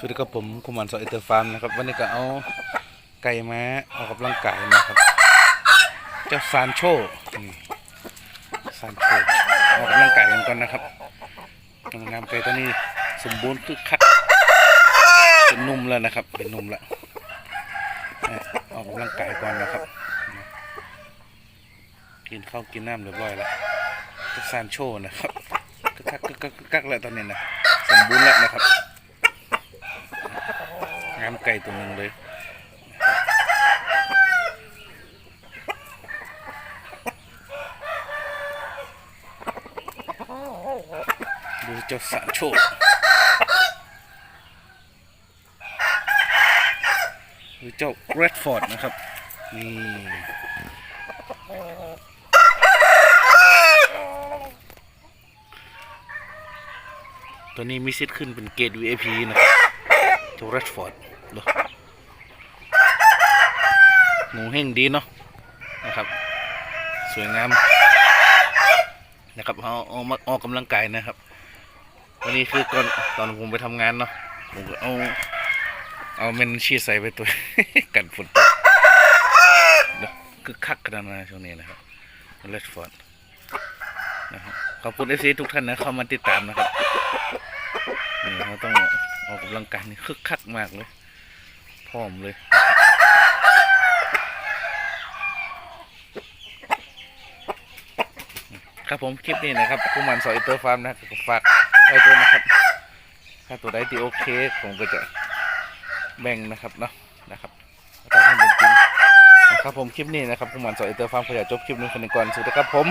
สวัสดีครับผมคุมันสอยเตอร์ฟาร์มนะครับวันนี้ก็เอาไก่มาออกกำลังกายนะครับเจ้าซานโชนี่ซานโชออกกำลังกายกันก่อนนะครับงามไก่ตัวนี้สมบูรณ์คือคักเป็นนุ่มแล้วนะครับ เป็นนุ่มแล้วออกกำลังกายก่อนนะครับ กินข้าวกินน้ำเรียบร้อยแล้วเจ้าซานโชนะครับกึกคักกึกคักกึกคักแล้วตอนนี้นะสมบูรณ์แล้วนะครับ งามไก่ตัวหนึ่งเลยดูเจ้าสาโชคดูเจ้าเรดฟอร์ดนะครับ นี่ตัวนี้มีสิทธิ์ขึ้นเป็นเกรด VIP นะครับ เจ้าเรดฟอร์ดดูหมูเฮงดีเนาะนะครับ สวยงามนะครับเอาเอามาออกกำลังกายนะครับ วันนี้คือก่อนตอนผมไปทำงานเนาะผมก็เอาเอาเมนชีสใส่ไปตัวกันฝนตกคือคักขนาดนั้นช่วงนี้นะครับเลดฟอร์ดนะครับขอบคุณเอฟซีทุกท่านนะเข้ามาติดตามนะครับนี่เราต้อง ออกกำลังกายนี่คึกคักมากเลยพร้อมเลยครับผมคลิปนี้นะครับผู้มันสอยเตอร์ฟาร์มนะก็ฝากไว้ด้วนะครับ ถ้าตัวใดที่โอเค ผมก็จะแบ่งนะครับเนาะนะครับต้องให้เป็นจริงนะครับผมคลิปนี้นะครับผู้มันสอยเตอร์ฟาร์มขออยากจบคลิปนี้คนหนึ่งก่อนสุดท้ายครับผม